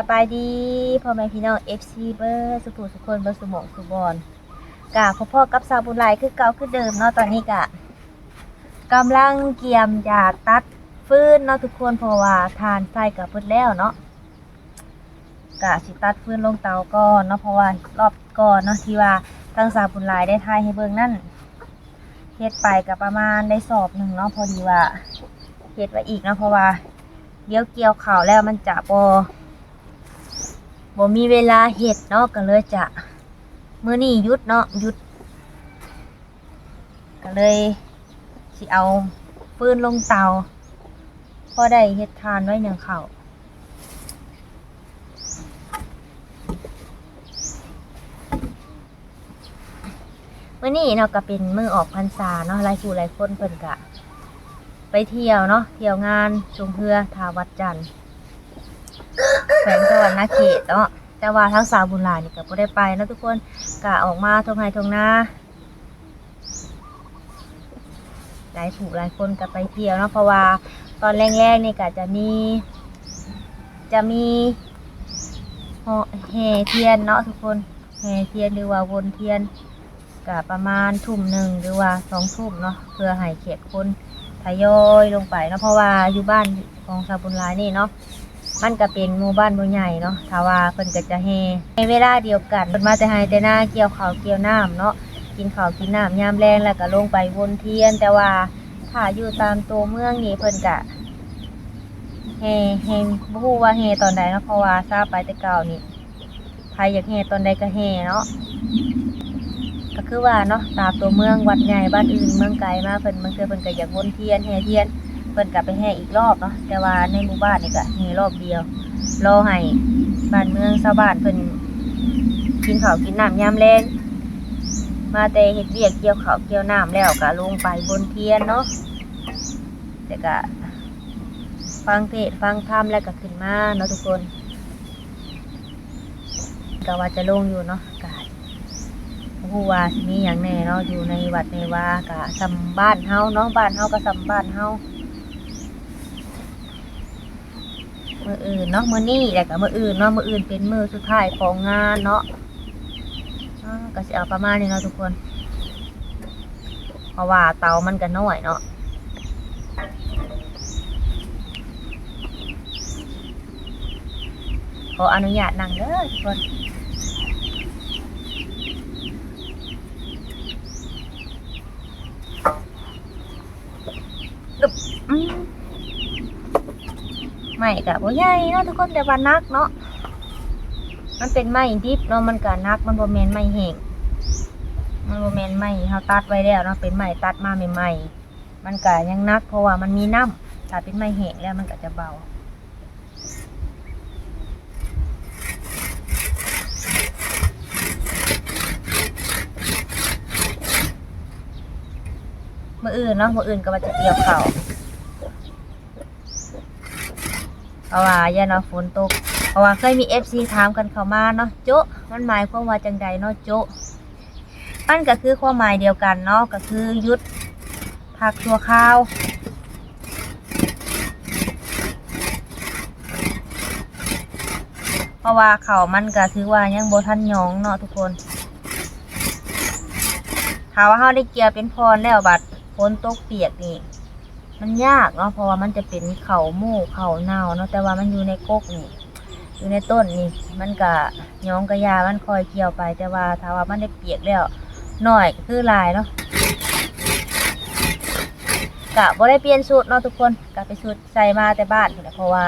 สบายดีพ่อแม่พี่น้อง FC เบอร์สุขุสุคนเบอร์สุหมสุบอนกะพ่อๆกับสาวบุญลายคือเก่าคือเดิมเนาะตอนนี้กะกำลังเกียมจะตัดฟืนเนาะทุกคนเพราะว่าทานไฟกับพืดแล้วเนาะกะสิตัดฟืนลงเตาก่อนเนาะเพราะว่ารอบก่อนเนาะที่ว่าทางสาวบุญลายได้ทายให้เบิ่งนั่นเฮ็ดไปกับประมาณได้สอบหนึ่งเนาะพอดีว่าเฮ็ดไว้อีกเนาะเพราะว่าเดี๋ยวเกี่ยวข่าวแล้วมันจะบ บ่มีเวลาเห็ดเนาะก็เลยจะมื้อนี้หยุดเนาะหยุด ก็เลยสิเอาฟืนลงเตาพอได้เฮ็ดทานไว้หนึ่งข่าวมื้อนี้เนาะก็เป็นมือออกพรรษาเนาะหลายผู้หลายคนเพิ่นกะ ไปเที่ยวเนาะเที่ยวงานชมเพื่อทาวัดจันทร์ ขวงสวรรณเขตเนาะแต่ว่าทั้งสาวบุญหลายนี่ก็บ่ได้ไปนะทุกคนกะออกมาทงไห้ทงนาหลายผู้หลายคนก็ไปเที่ยวเนาะเพราะว่าตอนแรกๆนี่ก็จะมี จะมีเหาะแห่เทียนเนาะทุกคนแห่เทียนหรือว่าวนเทียนก็ประมาณทุ่มหนึ่งหรือว่าสองทุ่มเนาะเพื่อให้เขตคนทยอยลงไปเนาะเพราะว่าอยู่บ้านของชาวบุญหลายนี่เนาะ มันก็เป็นหมู่บ้านบ่ใหญ่เนาะถ้าว่าเพิ่นก็จะแห่ในเวลาเดียวกันเพิ่นมาแต่ให้แต่หน้าเกี่ยวข้าวเกี่ยวน้ำเนาะกินข้าวกินน้ำยามแรงแล้วก็ลงไปวนเทียน แต่ว่าถ้าอยู่ตามตัวเมืองนี่เพิ่นก็แห่แห่บ่ฮู้ว่าแห่ตอนใดเนาะเพราะว่าทราบไปแต่เก่านี่ใครอยากแห่ตอนใดก็แห่เนาะก็คือว่าเนาะตามตัวเมืองวัดใหญ่บ้านอื่นเมืองไกลมาเพิ่นบางเทื่อเพิ่นก็อยากวนเทียนแห่เทียน เพิ่นก็ไปแห่อีกรอบเนาะแต่ว่าในหมู่บ้านนี่ก็แห่รอบเดียวรอให้บ้านเมืองชาวบ้านเพิ่นกินข้าวกินน้ำยามแลงมาแต่เฮ็ดเวียกเกี่ยวข้าวเกี่ยวน้ำแล้วก็ลงไปบนเทียนเนาะแต่ก็ฟังเทศฟังธรรมแล้วก็ขึ้นมาเนาะทุกคนก็ว่าจะลงอยู่เนาะก็ผู้ว่าสิมีอย่างแน่เนาะอยู่ในวัดในว่ากะสำบ้านเฮาเนาะบ้านเฮาก็สำบ้านเฮา มืออื่นเนาะมือนี่แต่กับมืออื่นเนาะมืออื่นเป็นมือสุดท้ายของงานเนาะก็สิเอาประมาณนี้เนาะทุกคน เพราะว่าเตามันก็น้อยเนาะขออนุญาตนั่งเด้อทุกคน ไม่กับบ่ใหญ่เนาะทุกคนแต่ว่านักเนาะมันเป็นไม้ดิบเนาะมันก็นักมันบ่แมนไม้แห้งมันบ่แมนไม้เฮาตัดไว้แล้วเนาะเป็นไม้ตัดมาใหม่ๆมันก็ยังนัก เพราะว่ามันมีน้ำถ้าเป็นไม้แห้งแล้วมันก็จะเบามื้ออื่นเนาะมื้ออื่นก็ว่าจะเกี่ยวเข้าว เพ ราะว่าย่าเนาะฝนตก เพราะว่าเคยมีเอฟซีถามกันเข้ามาเนาะโจะมันหมายความว่าจังใดเนาะโจะมันก็คือความหมายเดียวกันเนาะก็คือยุดพักชัวคราวเพราะว่าเขามันก็ถือว่ายังโบทันยองเนาะทุกคนถ้าว่าเขาได้เกี่ยวเป็นพรแล้วบัดฝนตกเปียกนี่ มันยากเนาะเพราะว่ามันจะเป็นเขาหมู่เขาเน่าเนาะแต่ว่ามันอยู่ในกกนี่อยู่ในต้นนี่ มันก็ย้องกระยามันคอยเกี่ยวไป แต่ว่าถ้าว่ามันได้เปียกแล้วหน่อยก็คือลายเนาะกะบ่ได้เปลี่ยนสูตรเนาะทุกคนกะไปสูตรใส่มาแต่บ้านนะเพราะว่า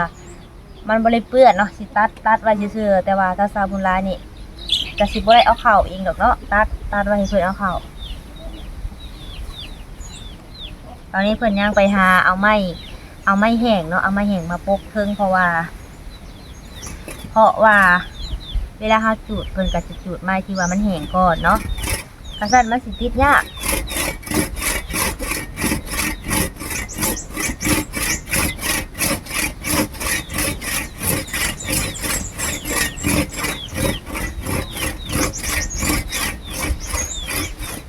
มันบ่ได้เปื้อนเนาะสิตัดตัดไว้ซื่อแต่ว่าถ้าซาบุญลายนี่ก็สิบ่ได้เอาเข้าเองดอกเนาะตัดตัดไว้ให้เพิ่นเอาเข้า ตอนนี้เพิ่นย่างไปหาเอาไม้เอาไม้แห้งเนาะเอาไม้แห้งมาปกเทิงเพราะว่า เพราะว่า เวลาเขาจูดเพิ่นก็จะจูดไม้ที่ว่ามันแห้งก่อนเนาะกระสันมันสิติดยาก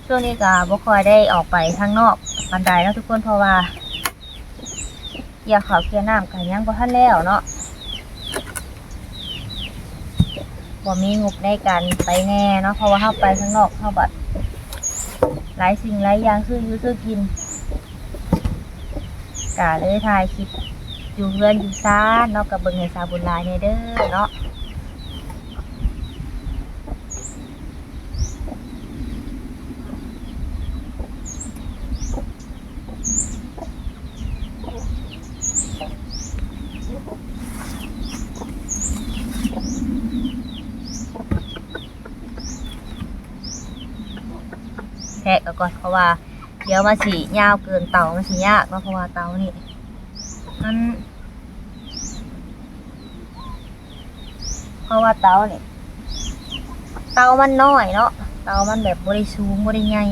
ช่วงนี้ก็บ่ค่อยได้ออกไปข้างนอก ปันไดเนาะทุกคนเพราะว่าเกี่ยวข้าวเกี่ยวน้ำกันยังบ่ทันแล้วเนาะบ่มีงบในการไปแน่เนาะเพราะว่าเฮาไปข้างนอกเฮาบัดหลายสิ่งหลายอย่างซื้อยูซื้อกินกะเลยถ่ายคลิปอยู่เรือนอยู่ซ่านเนาะกับเบิ่งให้สาบุญลายแน่เด้อเนาะ ก่อนเพราะว่า เดี๋ยวมาสียาวเกินเตามันสียากเพราะว่าเตานี่มันเพราะว่าเตานี่เตามันน้อยเนาะเตามันแบบบริสูงบริใหญ่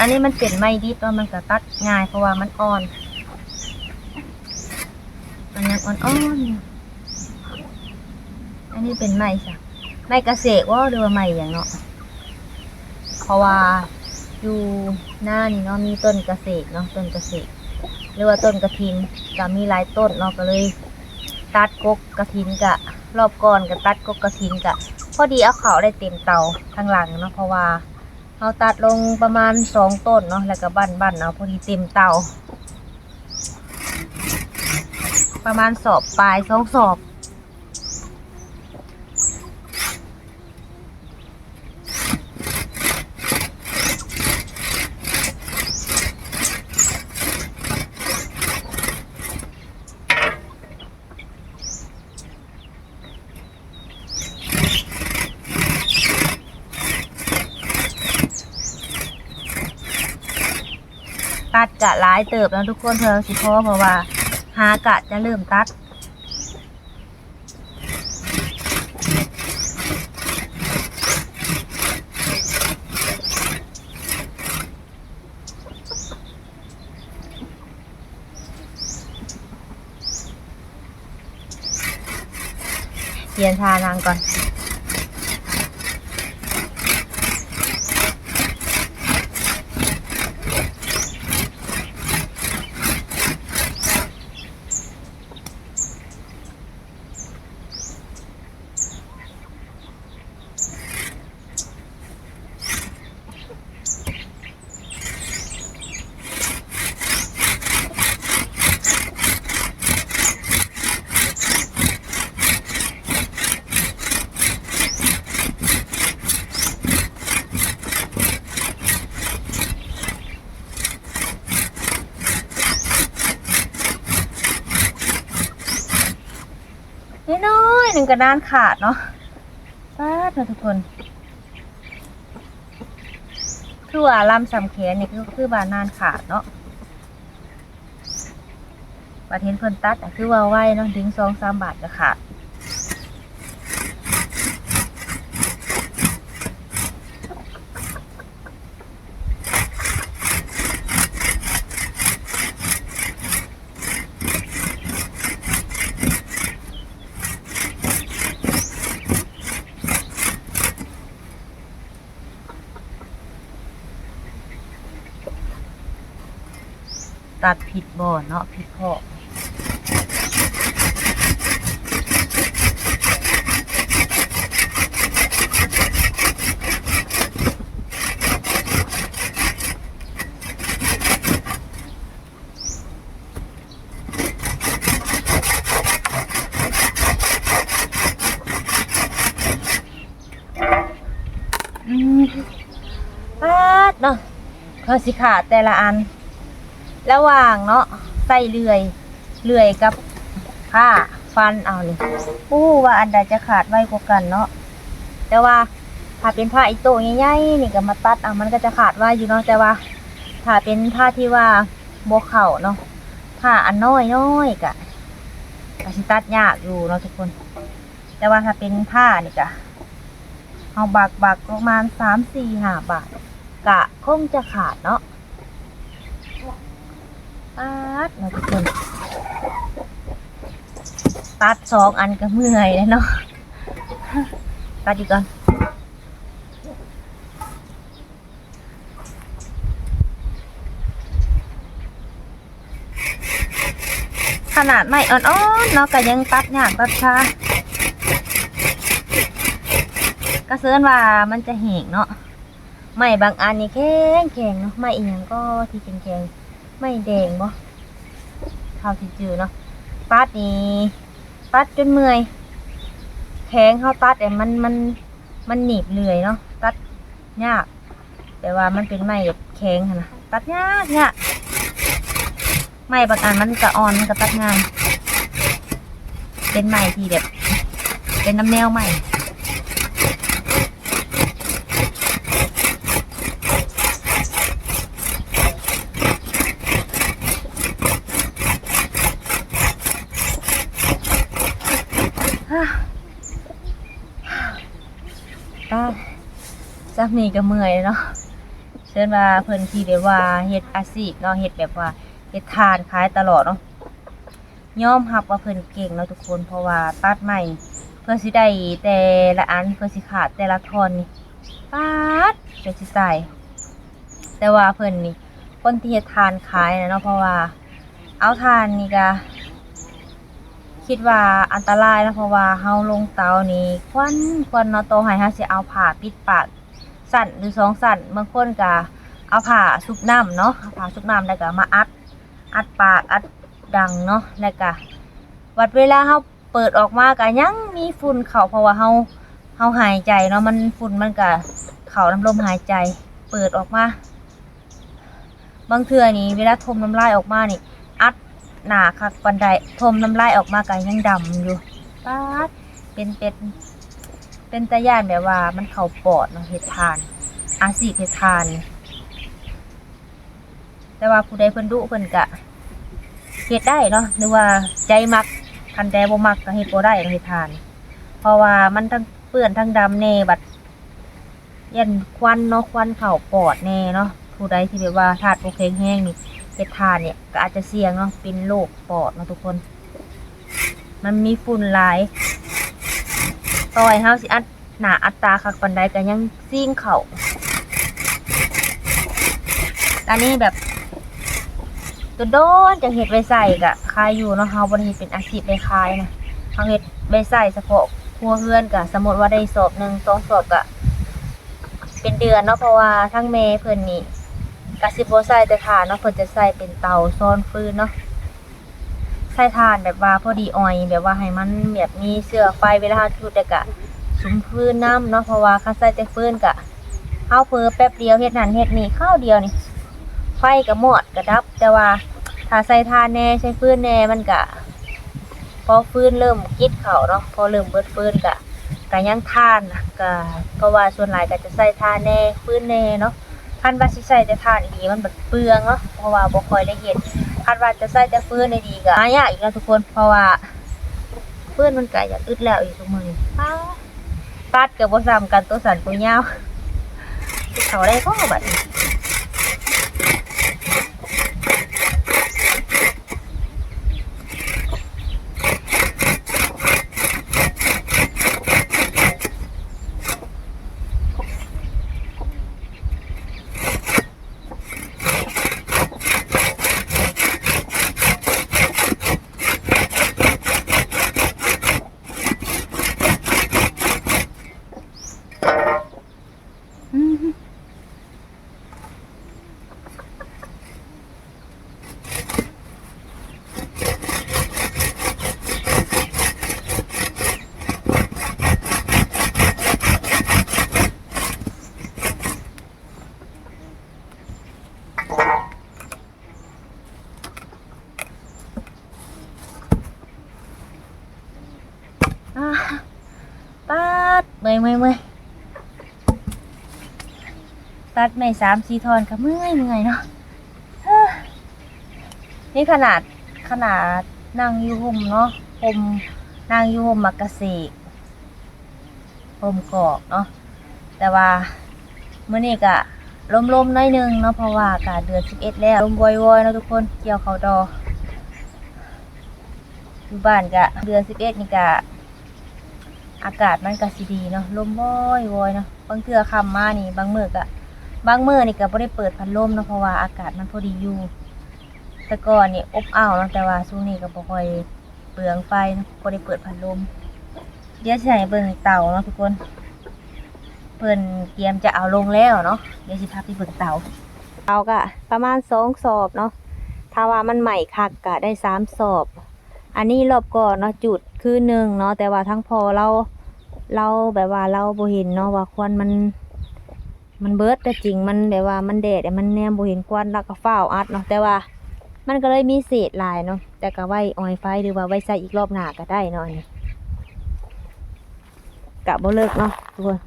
อันนี้มันเป็นไม้ดิบแล้วมันก็ตัดง่ายเพราะว่ามันอ่อน อ่อนๆอยู่อันนี้เป็นไม้สักไม้กระเสกว่าหรือว่าไม้อย่างเนาะ เพราะว่าอยู่หน้านี่เนาะมีต้นกระเสกเนาะต้นกระเสกหรือว่าต้นกระถินก็มีหลายต้นเนาะก็เลย ตัดกกกระถินกะ รอบก่อนก็ตัดกกกระถินกะ พอดีเอาเขาได้เต็มเตาข้างหลังเนาะเพราะว่าเราตัดลงประมาณสองต้นเนาะแล้วก็บั่นบั่นๆเอาพอดีเต็มเตา ประมาณสอบปลายสองสอบ ตัดกะหลายเติบแล้วทุกคนเธอสิพราะเพราะว่า หากะจะเริ่มตัด เปลี่ยนทานางก่อน หนึ่งกระดานขาดเนาะป้าดเนะทุกคน คือว่าลำสำแขนนี่คือคือบานานขาดเนาะบาดเห็นเพิ่นตัดอะคือว่าไว้เนาะถึงสองสามบาทก็ขาด ตัดผิดบ่อเนาะผิดข้ออืมปาดเนาะเขาสิขาดแต่ละอัน ระหว่างเนาะใส่เลื่อยเลื่อยกับผ้าฟันเอาเลยปู้ว่าอันใดจะขาดไวกว่ากันเนาะแต่ว่าถ้าเป็นผ้าอีโต้ใหญ่ๆนี่ก็มาตัดเอามันก็จะขาดไวอยู่เนาะแต่ว่า ถ้าเป็นผ้าที่ว่าโบเข่าเนาะผ้าอันน้อยน้อยกะก็สิตัดยากอยู่เนาะทุกคน แต่ว่าถ้าเป็นผ้านี่กะเอาบักบักประมาณสามสี่ห้าบาทกะคงจะขาดเนาะ ปาดเนะทุกคนตัดสองอันก็เมื่อยแล้วเนาะตัดดีก่อนขนาดไม่อ่อนๆเนาะก็ยังตัดยากตัดช้าก็เซิร์นว่ามันจะแหงเนาะไม่บางอันนี่แข็งแข็งเนาะไม่อีกอย่างก็ที่แข็งแข็ง ไม่แดงบ่เท่าที่เจอเนาะตัดนี่ตัดจนเมื่อย แข็งเขาตัดแต่มันมันมันหนีบเลื่อยเนาะตัดยาก แต่ว่ามันเป็นไม้แบบแข็งนะตัดยากยากไม้บางอันมันจะอ่อนมันก็ตัดง่ายเป็นไม้ที่แบบเป็นน้ำแนวใหม่ ก็จักนี่ก็เมื่อยเนาะเชิญว่าเพิ่นที่แบบว่าเฮ็ดอาชีพเนาะเฮ็ดแบบว่าเฮ็ดทานขายตลอดเนาะยอมรับว่าเพิ่นเก่งเนาะทุกคนเพราะว่าตัดใหม่เพื่อสิได้แต่ละอันเพื่อสิขาดแต่ละท่อนนี่ปัดเพื่อสิใส่แต่ว่าเพิ่นนี่คนที่เฮ็ดทานขายนะเนาะเพราะว่าเอาทานนี่ก็ คิดว่าอันตรายนะเพราะว่าเฮาลงเตานี่ควันควันเนาะโตให้เฮาสิเอาผ้าปิดปากสั่นหรือสองสั่นบางคนก็เอาผ้าซุบน้ำเนาะเอาผ้าซุบน้ำแล้วก็มาอัด อัดปากอัดดังเนาะแล้วก็วัดเวลาเฮาเปิดออกมาก็ยังมีฝุ่นเข้าเพราะว่าเฮาเฮาหายใจเนาะมันฝุ่นมันก็เข้าน้ำลมหายใจ เปิดออกมา บางเทื่อนี่เวลาทมน้ำลายออกมานี่ หนาคักปันไดทมน้ำลายออกมาก็ยังดำอยู่ป๊าดเป็นเป็น เป็นตะย่านแบบว่ามันเข้าปอดเนาะเฮ็ดทาน อาซีเฮ็ดทาน แต่ว่าผู้ใดเพิ่นดุเพิ่นก็เฮ็ดได้เนาะหรือว่าใจมักคันใจบ่มักก็เฮ็ดบ่ได้เนาะเฮ็ดทาน เพราะว่ามันทั้งเปื้อนทั้งดำแน่บัดยันควันเนาะควันเข้าปอดแน่เนาะผู้ใดที่แบบว่าธาตุบ่แข็งแรงนี่ เฮ็ดทานเนี่ยก็อาจจะเสี่ยงเนาะเป็นโรคปอดเนาะทุกคน มันมีฝุ่นหลายต่อยเฮาสิอัดหนาอัตราคักปันใดก็ยังซิ่งเข่าอันนี้แบบตัวโดนจะเฮ็ดไว้ใส่กะคายอยู่เนาะเฮาบ่ได้เฮ็ดเป็นอาชีพไปขายนะเฮาเฮ็ดไว้ใส่เฉพาะครัวเรือนกะสมมติว่าได้สอบหนึ่งสองสอบกะเป็นเดือนเนาะเพราะว่าทั้งแม่เพิ่นนี่ กะสิบ่ใส่แต่ถ่านเนาะเพิ่นจะใส่เป็นเตาซ่อนฟืนเนาะใส่ถ่านแบบว่าพอดีออยแบบว่าให้มันแบบมีเสื้อไฟเวลาจุดแต่กะสุมฟืนน้ำเนาะเพราะว่าคันใส่แต่ฟืนกะเฮาเพิ่แป๊บเดียวเฮ็ดนั่นเฮ็ดนี่ข้าวเดียวนี่ไฟก็หมดก็ดับ แต่ว่าถ้าใส่ถ่านแน่ใช้ฟืนแน่มันกะพอฟืนเริ่มกิดเข้าเนาะพอเริ่มเบิดฟืนกะก็ยังทานนะเพราะว่าส่วนหลายก็จะใส่ถ่านแน่ฟืนแน่เนาะ คันว่าสิใส่แต่ถ่านดีมันแบบเปลืองเนาะเพราะว่าบ่ค่อยได้เห็นคันว่าจะใส่แต่ฟืนได้ดีก็หายากอีกแล้วทุกคนเพราะว่าฟืนมันก็อยากอึดแล้วอีกทุกมื้อนี้าดตัดกับ่ซ้ำกันตัวสันตัวยาวเขาได้ก็บัดนี้ ป๊าดเมื่อยเมื่อยเมื่อยตัดไม่สามสี่ทอนก็เมื่อยเมื่อยเนาะนี่ขนาดขนาดนั่งยูหมเนาะห่มนั่งยูหมมักกะสีห่มกอกเนาะแต่ว่าเมื่อนี้ก็ลมๆหน้อยหนึงเนาะเพราะว่าอากาศเดือนสิบเอ็ดแล้วลมวอยๆเนาะทุกคนเกี่ยวเขาดออยู่บ้านก็เดือนสิบเอ็ดนี่ก็ อากาศมันก็สิดีเนาะลมวอยๆเนาะบางเทื่อคำมานี่ บางมื้อก็บางมื้อนี่ก็บ่ได้เปิดพัดลมเนาะเพราะว่าอากาศมันพอดีอยู่แต่ก่อนนี่อบอ้าวเนาะแต่ว่าช่วงนี้ก็บ่ค่อยเปลืองไฟนาะบ่ได้เปิดพัดลม เดี๋ยวสิให้เบิ่งเตาเนาะทุกคนเพิ่นเตรียมจะเอาลงแล้วเนาะเดี๋ยวสิพาไปเบิ่งเตาเตาก็ประมาณสอบเนาะถ้าว่ามันใหม่คักก็ได้3สอบอันนี้รอบก่อนเนาะจุด คือหนึ่งเนาะแต่ว่าทั้งพอเราเราแบบว่าเราบ่เห็นเนาะว่าควันมัน มันเบิดแต่จริงมันแบบว่ามันแดดแต่มันแนมบ่เห็นควันแล้วก็ฟ้าอัดเนาะแต่ว่า มันก็เลยมีเศษลายเนาะแต่ก็ไว้ออยไฟหรือว่าไว้ใส่อีกรอบหน้าก็ได้เนาะนี่กะบ่เลิกเนาะทุกคน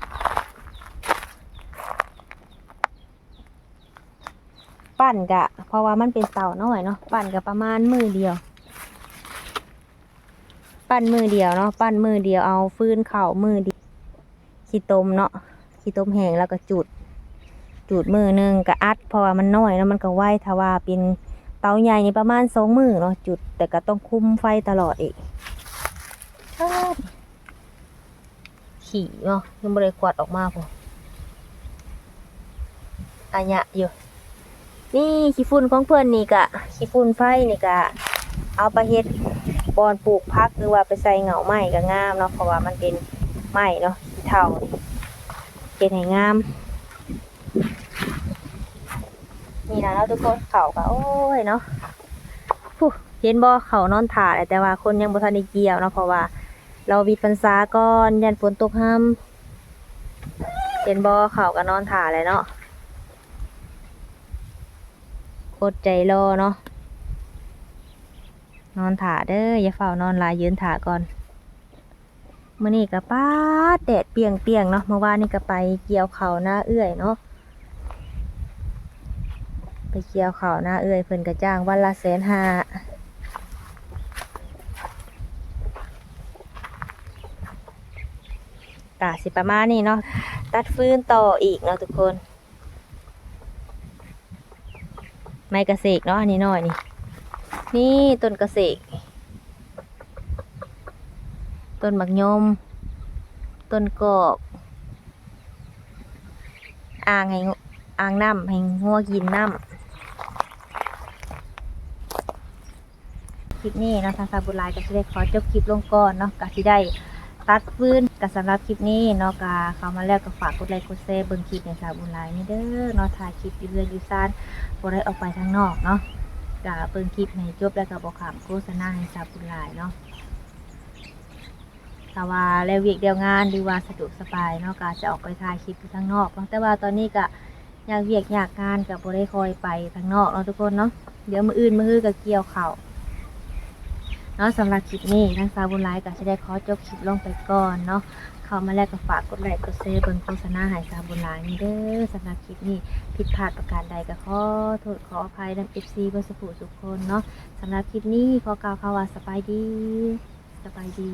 ปั่นกะเพราะว่ามันเป็นเต่าน้อยเนาะปั่นกะประมาณมือเดียว ปั้นมือเดียวเนาะปั้นมือเดียวเอาฟืนเข่ามือเดียวขี้ตมเนาะขี้ตมแห้งแล้วก็จุด จุดมือหนึ่งก็อัดเพราะว่ามันน้อยแล้วมันก็ไหวถ้าว่าเป็นเตาใหญ่นี่ประมาณสองมือเนาะจุด แต่ก็ต้องคุมไฟตลอดอีกอ้าวขี่เนาะยังบริกวาดออกมาพออันยะอยู่นี่ขี้ฝุ่นของเพื่อนนี่กะขี้ฝุ่นไฟนี่กะ เอาไปเฮ็ดบอนปลูกพักหรือว่าไปใส่เหงาไม้ก็งามเนาะเพราะว่ามันเป็นไม้เนาะขี้เท่าเป็นให้งามนี่นะแล้วทุกคนเขาก็โอ้ยเนาะผู้เห็นบ่เขานอนถ่าเลยแต่ว่าคนยังบ่ทันได้เกี่ยวเนาะเพราะว่า เราวิดพรรษาก่อนยันฝนตกห้ำเห็นบ่เขาก็นอนถ่าเลยเนาะอดใจรอเนาะ นอนถ่าเด้ออย่าเฝ้านอนลายยืนถ่าก่อนมื่อนี้ก็ป้าแดดเปียงเปียงเนาะเมื่อวานนี่ก็ไปเกี่ยวเขาหน้าเอื้อยเนาะไปเกี่ยวเขาหน้าเอื้อยเพิ่นก็จ้างวันละแสนห้ากะสิประมาณนี้เนาะตัดฟืนต่ออีกเนาะทุกคน ไม้กระเสกเนาะอันนี้หน่อยนี่ นี่ต้นกระเสกต้นหมักยม ต้นกอก อ่างให้งอ่างน้ำให้งัวกินน้ำคลิปนี้เนาะทางสาบุญหลายก็จะได้ขอจบคลิปลงก่อนเนาะก็สิได้ตัดฟื้นกับสำหรับคลิปนี้เนาะก็เข้ามาแล้วก็ฝากกดไลค์กดแชร์เบิ่งคลิปในสาบุญหลายนี่เด้อเนาะถ่ายคลิปอยู่เรือนอยู่ซ่านบ่ได้ออกไปทางนอกเนาะ ก็เบิ่งคลิปให้จบแล้วก็บอกขามโฆษณาให้สาวบุญหลายเนาะถ้าว่าแล้วเวียกเดียวงานหรือว่าสะดวกสบายเนาะก็จะออกไปถ่ายคลิปอยู่ทางนอกแต่ว่าตอนนี้ก็อยากเวียกอยากงานกับบ่ได้คอยไปทางนอกเนาะทุกคนเนาะเดี๋ยวมืออื่นมือฮือก็เกี่ยวข้าวเนาะสำหรับคลิปนี้ทางสาวบุญหลายก็จะได้ขอจบคลิปลงไปก่อนเนาะ เข้ามาแล้วก็ฝากกดไลค์กดแชร์เบิ่งโฆษณาหายสาบุญหลายนี่เด้อสำหรับคลิปนี้ผิดพลาดประการใดก็ขอโทษขออภัยนำ FC เบอร์สุขุทุกคนเนาะสำหรับคลิปนี้ขอกล่าวคำว่าสบายดีสบายดี